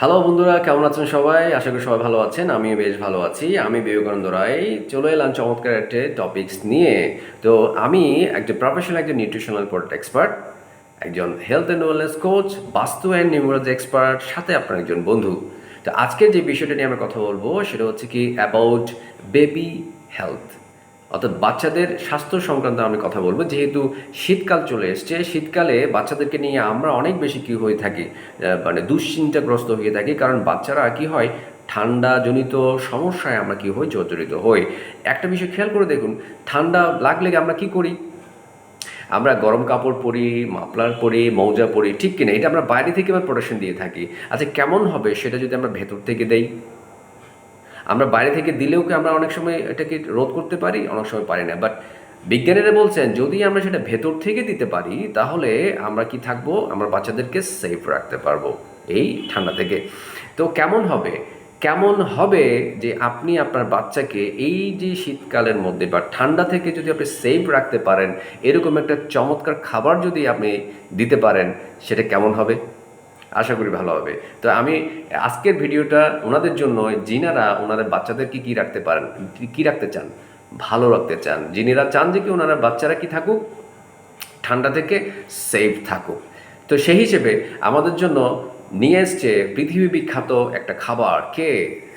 Hello বন্ধুরা, কেমন আছেন সবাই? আশা করি সবাই ভালো আছেন আমি বেশ ভালো আছি। আমি বিবেকানন্দ রায়, চলে এলাম চমৎকার একটা টপিকস নিয়ে। তো আমি একজন প্রফেশনাল একজন নিউট্রিশনাল প্রোডাক্ট এক্সপার্ট একজন health and wellness coach Vastu and numerology expert সাথে আপনার একজন বন্ধু। তো আজকের যে বিষয়টা নিয়ে আমরা কথা বলব, সেটা হচ্ছে কি অ্যাবাউট বেবি হেলথ অর্থাৎ বাচ্চাদের স্বাস্থ্য সংক্রান্ত আমি কথা বলব। যেহেতু শীতকাল চলে এসছে, শীতকালে বাচ্চাদেরকে নিয়ে আমরা অনেক বেশি কি হয়ে থাকি মানে দুশ্চিন্তাগ্রস্ত হয়ে থাকি। কারণ বাচ্চারা কি হয় ঠান্ডা জনিত সমস্যায় আমরা কি হই, জর্জরিত হই। একটা বিষয় খেয়াল করে দেখুন, ঠান্ডা লাগলে আমরা কি করি? আমরা গরম কাপড় পরি, মাফলার পরি, মৌজা পরি, ঠিক কিনা? এটা আমরা বাইরে থেকে আবার প্রোটেকশন দিয়ে থাকি। আচ্ছা কেমন হবে সেটা যদি আমরা ভেতর থেকে দেই? আমরা বাইরে থেকে দিলেও কি আমরা অনেক সময় এটাকে রোধ করতে পারি? অনেক সময় পারি না। বাট বিজ্ঞানীরা বলছেন, যদি আমরা সেটা ভেতর থেকে দিতে পারি, তাহলে আমরা কি থাকব? আমরা বাচ্চাদেরকে সেফ রাখতে পারব এই ঠান্ডা থেকে। তো কেমন হবে? কেমন হবে যে আপনি আপনার বাচ্চাকে এই যে শীতকালের মধ্যে বা ঠান্ডা থেকে যদি আপনি সেফ রাখতে পারেন, এরকম একটা চমৎকার খাবার যদি আপনি দিতে পারেন, সেটা কেমন হবে? আশা করি ভালো হবে। তো আমি আজকের ভিডিওটা ওনাদের জন্য, যিনারা ওনাদের বাচ্চাদেরকে কি রাখতে পারেন, কি রাখতে চান, ভালো রাখতে চান, যিনিরা চান যে কি ওনারা বাচ্চারা কি থাকুক, ঠান্ডা থেকে সেফ থাকুক। তো সেই হিসেবে আমাদের জন্য নিয়ে এসছে পৃথিবী বিখ্যাত একটা খাবার, কে?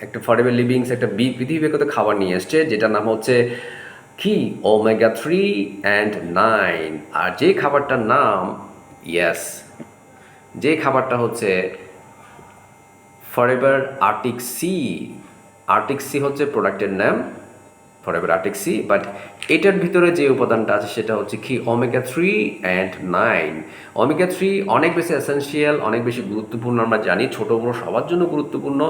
একটা ফরেভার লিভিংস একটা বি, পৃথিবী বিখ্যাত খাবার নিয়ে এসছে, যেটার নাম হচ্ছে কি? ওমেগা থ্রি অ্যান্ড নাইন আর যে খাবারটার নাম ইয়েস যে খাবারটা হচ্ছে forever arctic sea arctic sea হচ্ছে প্রোডাক্টের নাম ফরএভার আর্টিক সি বাট এটার ভিতরে যে উপাদানটা আছে সেটা হচ্ছে কি omega three and nine omega three অনেক বেশি এসেন্সিয়াল অনেক বেশি গুরুত্বপূর্ণ, আমরা জানি ছোটো বড়ো সবার জন্য গুরুত্বপূর্ণ।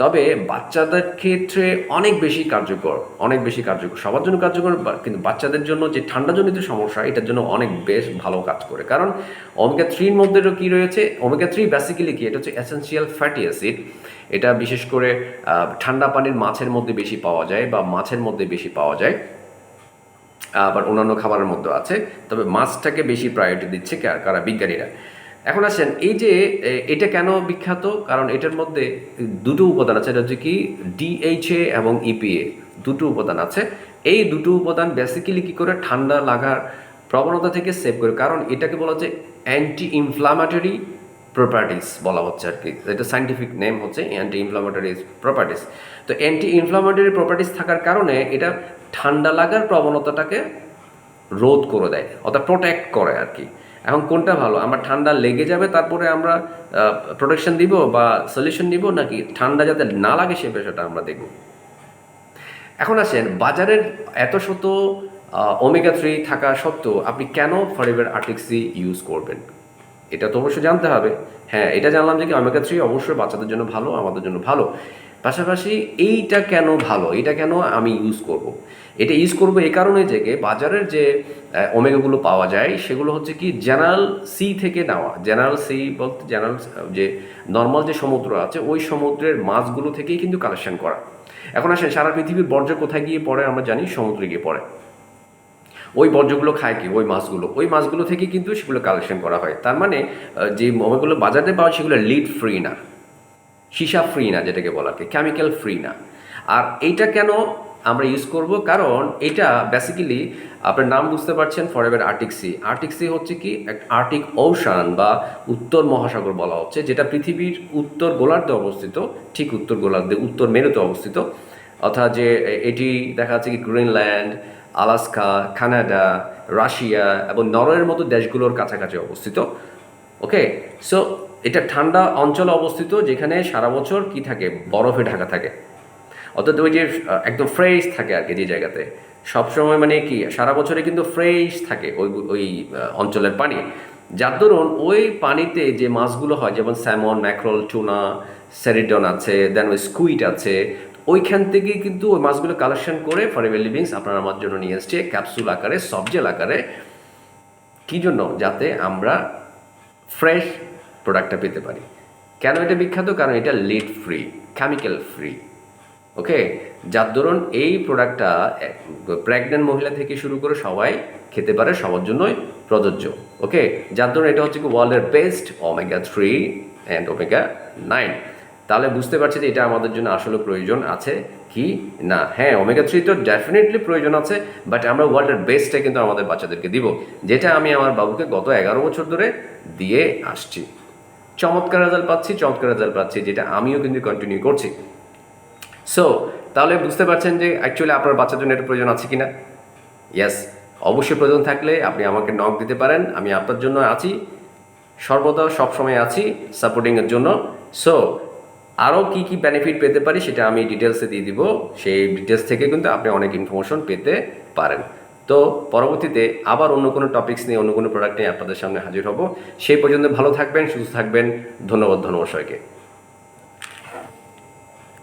তবে বাচ্চাদের ক্ষেত্রে অনেক বেশি কার্যকর, অনেক বেশি কার্যকর, সবার জন্য কার্যকর কিন্তু বাচ্চাদের জন্য যে ঠান্ডাজনিত সমস্যা, এটার জন্য অনেক বেশ ভালো কাজ করে। কারণ ওমেগা থ্রির মধ্যে কি রয়েছে? ওমেগা থ্রি বেসিক্যালি কি? এটা হচ্ছে এসেন্সিয়াল ফ্যাটি অ্যাসিড এটা বিশেষ করে ঠান্ডা পানির মাছের মধ্যে বেশি পাওয়া যায় বা মাছের মধ্যে বেশি পাওয়া যায়। আবার অন্যান্য খাবারের মধ্যে আছে। তবে মাছটাকে বেশি প্রায়োরিটি দিচ্ছে কারা- বিজ্ঞানীরা। এখন আসেন, এই যে এটা কেন বিখ্যাত? কারণ এটার মধ্যে দুটো উপাদান আছে, এটা হচ্ছে কি ডিএইচএ এবং ইপিএ দুটো উপাদান আছে। এই দুটো উপাদান বেসিক্যালি কি করে ঠান্ডা লাগার প্রবণতা থেকে সেভ করে, কারণ এটাকে বলা হচ্ছে অ্যান্টি ইনফ্লামেটরি প্রপার্টিস বলা হচ্ছে আর কি এটা সাইন্টিফিক নেম হচ্ছে অ্যান্টি ইনফ্লামেটরি প্রপার্টিস তো অ্যান্টি ইনফ্লামেটরি প্রপার্টিস থাকার কারণে এটা ঠান্ডা লাগার প্রবণতাটাকে রোধ করে দেয়, অর্থাৎ প্রোটেক্ট করে আর কি এখন কোনটা ভালো? আমার ঠান্ডা লেগে যাবে, তারপরে আমরা প্রোটেকশন দিব বা সলিউশন দিব নাকি ঠান্ডা যাতে না লাগে সে বিষয়টা আমরা দেখব। এখন আসেন, বাজারের এত শত ওমেগা থ্রি থাকা সত্ত্বেও আপনি কেন ফরেভার আর্টিক্সি ইউজ করবেন? এটা তো অবশ্যই জানতে হবে। হ্যাঁ এটা জানলাম যে কি ওমেগা থ্রি অবশ্যই বাচ্চাদের জন্য ভালো, আমাদের জন্য ভালো। পাশাপাশি এইটা কেন ভালো? এটা কেন আমি ইউজ করব। এটা ইউজ করব এই কারণে যে বাজারের যে ওমেগাগুলো পাওয়া যায়, সেগুলো হচ্ছে কি জেনারেল সি থেকে নেওয়া। জেনারেল সি বলতে জেনারেল যে নর্মাল যে সমুদ্র আছে, ওই সমুদ্রের মাছগুলো থেকেই কিন্তু কালেকশন করা। এখন আসেন, সারা পৃথিবীর বর্জ্য কোথায় গিয়ে পড়ে আমরা জানি সমুদ্রে গিয়ে পড়ে। ওই বর্জ্যগুলো খায় কি? ওই মাছগুলো। ওই মাছগুলো থেকে কিন্তু সেগুলো কালেকশন করা হয়। তার মানে যে মোমেগুলো বাজারে পাওয়া সেগুলো লিড ফ্রি না। সীসা ফ্রি না, যেটাকে বলা কি কেমিক্যাল ফ্রি না। আর এইটা কেন আমরা ইউজ করব? কারণ এটা বেসিক্যালি আপনার নাম বুঝতে পারছেন forever arctic sea arctic sea হচ্ছে কি? এক আর্টিক ওশান বা উত্তর মহাসাগর বলা হচ্ছে, যেটা পৃথিবীর উত্তর গোলার্ধে অবস্থিত, ঠিক উত্তর গোলার্ধে, উত্তর মেরুতে অবস্থিত। অর্থাৎ যে এটি দেখা যাচ্ছে কি গ্রিনল্যান্ড আলাস্কা, কানাডা, রাশিয়া এবং নরওয়ের মতো দেশগুলোর কাছাকাছি অবস্থিত। ওকে সো এটা ঠান্ডা অঞ্চলে অবস্থিত যেখানে সারা বছর কি থাকে? বরফে ঢাকা থাকে। অর্থাৎ ওই যে একদম ফ্রেশ থাকে আর কি যে জায়গাতে। সবসময় মানে কি, সারা বছরে কিন্তু ফ্রেশ থাকে ওই ওই অঞ্চলের পানি। যার দরুন ওই পানিতে যে মাছগুলো হয়, যেমন স্যামন, ম্যাক্রোল, টুনা, সেরিডন আছে, দেন ওই স্কুইড আছে ওইখান থেকে কিন্তু ওই মাছগুলো কালেকশন করে ফরেভার লিভিংস আপনার আমার জন্য নিয়ে এসছে ক্যাপসুল আকারে সবজেল আকারে। কি জন্য? যাতে আমরা ফ্রেশ প্রোডাক্টটা পেতে পারি। কেন এটা বিখ্যাত? কারণ এটা lead free chemical free okay যার দরুন এই প্রোডাক্টটা প্রেগনেন্ট মহিলা থেকে শুরু করে সবাই খেতে পারে, সবার জন্যই প্রযোজ্য ওকে যার দরুন এটা হচ্ছে কি ওয়ার্ল্ডের best omega three and omega nine তাহলে বুঝতে পারছি যে এটা আমাদের জন্য আসলে প্রয়োজন আছে কি না। হ্যাঁ ওমেগা থ্রি তো ডেফিনেটলি প্রয়োজন আছে বাট আমরা ওয়ার্ল্ডের বেস্টটা কিন্তু আমাদের বাচ্চাদেরকে দিব, যেটা আমি আমার বাবুকে গত এগারো বছর ধরে দিয়ে আসছি। চমৎকার রেজাল্ট পাচ্ছি, চমৎকার রেজাল্ট পাচ্ছি, যেটা আমিও কিন্তু কন্টিনিউ করছি। সো তাহলে বুঝতে পারছেন যে অ্যাকচুয়ালি আপনার বাচ্চার জন্য এটা প্রয়োজন আছে কি না ইয়েস অবশ্যই প্রয়োজন থাকলে আপনি আমাকে নক দিতে পারেন, আমি আপনার জন্য আছি, সর্বদা সবসময় আছি সাপোর্টিংয়ের জন্য। সো আরও কী কী বেনিফিট পেতে পারি সেটা আমি ডিটেলসে দিয়ে দিব। সেই ডিটেলস থেকে কিন্তু আপনি অনেক ইনফরমেশন পেতে পারেন। তো পরবর্তীতে আবার অন্য কোনো টপিক্স নিয়ে, অন্য কোনো প্রোডাক্ট নিয়ে আপনাদের সামনে হাজির হব। সেই পর্যন্ত ভালো থাকবেন, সুস্থ থাকবেন। ধন্যবাদ ধন্যবাদ সবাইকে।